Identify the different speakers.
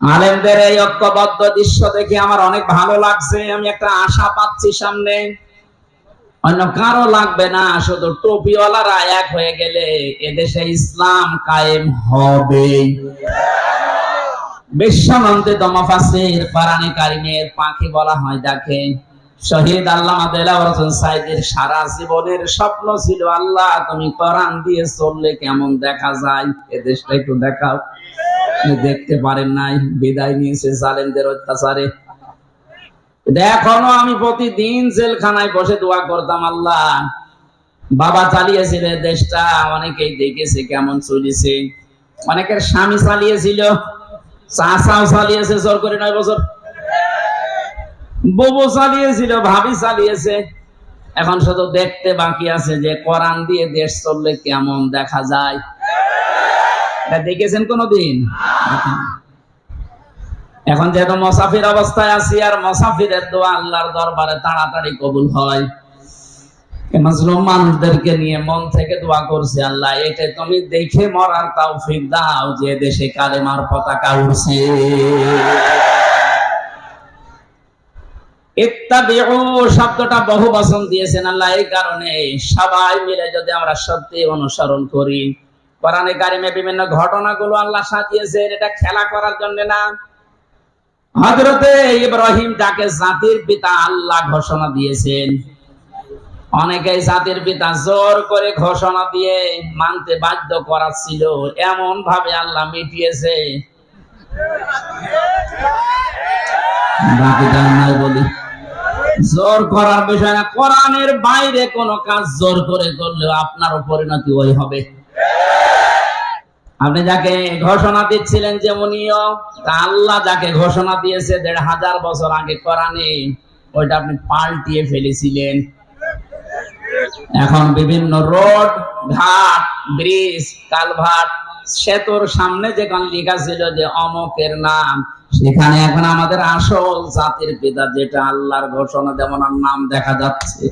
Speaker 1: আলেমদের এই ঐক্যবদ্ধ দৃশ্য দেখে আমার অনেক ভালো লাগছে। আমি একটা আশা পাচ্ছি সামনে। অন্য কারও লাগবে না, শুধু টুপিওয়ালারা এক হয়ে গেলে এদেশে ইসলাম কায়েম হবে। দমাফাসির কোরআনে কারিমের পাখি বলা হয় যাকে শহীদ আল্লামা দেলাওয়ার সাইদের সারা জীবনের স্বপ্ন ছিল, আল্লাহ, তুমি কোরআন দিয়ে চললে কেমন দেখা যায়? এদেশটা একটু দেখাও। দেখতে পারেন নাই, বিদায় নিয়েছে জালেমদের অত্যাচারে। এখনও আমি প্রতিদিন জেলখানায় বসে দোয়া করতাম, আল্লাহ। বাবা চালিয়েছিল দেশটা, অনেকেই দেখেছে কেমন চলেছে। অনেকের স্বামী চালিয়েছিল, চাচাও চালিয়েছে, জোর করে নয় বছর। ববু চালিয়েছিল, ভাবি চালিয়েছে। এখন শুধু দেখতে বাকি আছে যে কোরআন দিয়ে দেশ চললে কেমন দেখা যায়। দেখেছেন কোনদিন? এখন যেহেতু মসাফির অবস্থায় আছি আর মসাফিরের দোয়া আল্লাহর দরবারে তাড়াতাড়ি কবুল হয়। মানুষদেরকে নিয়ে মন থেকে দোয়া আল্লাহ এটা তুমি দেখে মরার দাও, যে দেশে কালেমার পতাকা ইত্তাবিউ শব্দটা বহু বচন দিয়েছেন আল্লাহ, এই কারণে সবাই মিলে যদি আমরা সত্যি অনুসরণ করি কোরআনে কারিমে বিভিন্ন ঘটনাগুলো আল্লাহ সাজিয়েছেন, এটা খেলা করার জন্য না। হযরতে ইব্রাহিম যাকে জাতির পিতা আল্লাহ ঘোষণা দিয়েছেন, অনেকেই জাতির পিতা জোর করে ঘোষণা দিয়ে মানতে বাধ্য করাচ্ছিল এমন ভাবে আল্লাহ মিটিয়েছে। বলি। জোর করার বিষয় না, কোরআনের বাইরে কোন কাজ জোর করে করলেও আপনারও পরিণতি ওই হবে। আপনি যাকে ঘোষণা দিচ্ছিলেন যেমনিও তা আল্লাহ যাকে ঘোষণা দিয়েছে দেড় হাজার বছর আগে কোরআনে, ওইটা আপনি পাল্টিয়ে ফেলেছিলেন। এখন বিভিন্ন রোড, ঘাট, ব্রিজ, কালভার্ট, সেতুর সামনে যেখানে লেখা ছিল যে অমকের নাম, সেখানে এখন আমাদের আসল জাতির পিতা যেটা আল্লাহর ঘোষণা যেমন নাম দেখা যাচ্ছে।